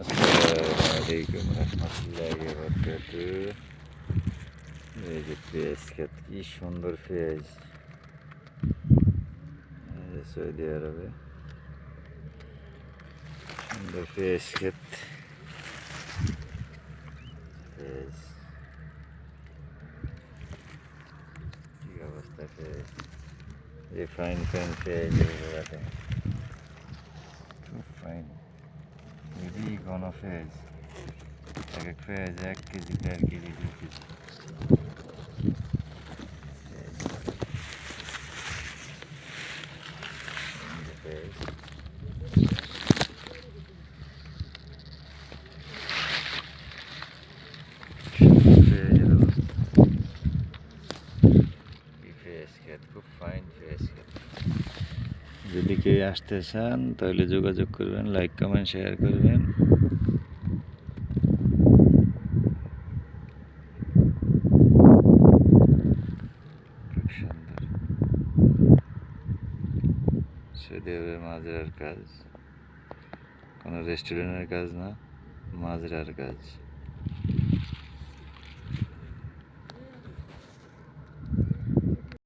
আসসালামাইকুম রহমতুল্লাহ বরকাত এই যে পেঁয়াজ খেত কি সুন্দর পেঁয়াজ এই যে সৌদি আরবে সুন্দর পেঁয়াজ খেত পেঁয়াজ কি অবস্থা পেঁয়াজ এই ফাইন ফাইন পেঁয়াজ ঘন পেঁয়াজ এক এক পেঁয়াজ এক কেজি, দেড় কেজি, দু কেজি। যদি কেউ আসতে চান, তাহলে যোগাযোগ করবেন লাইক কমেন্ট শেয়ার করবেন। সুন্দর সৌদি আরবের মাজরার কাজ। কোনো রেস্টুরেন্টের কাজ না মাজরার কাজ।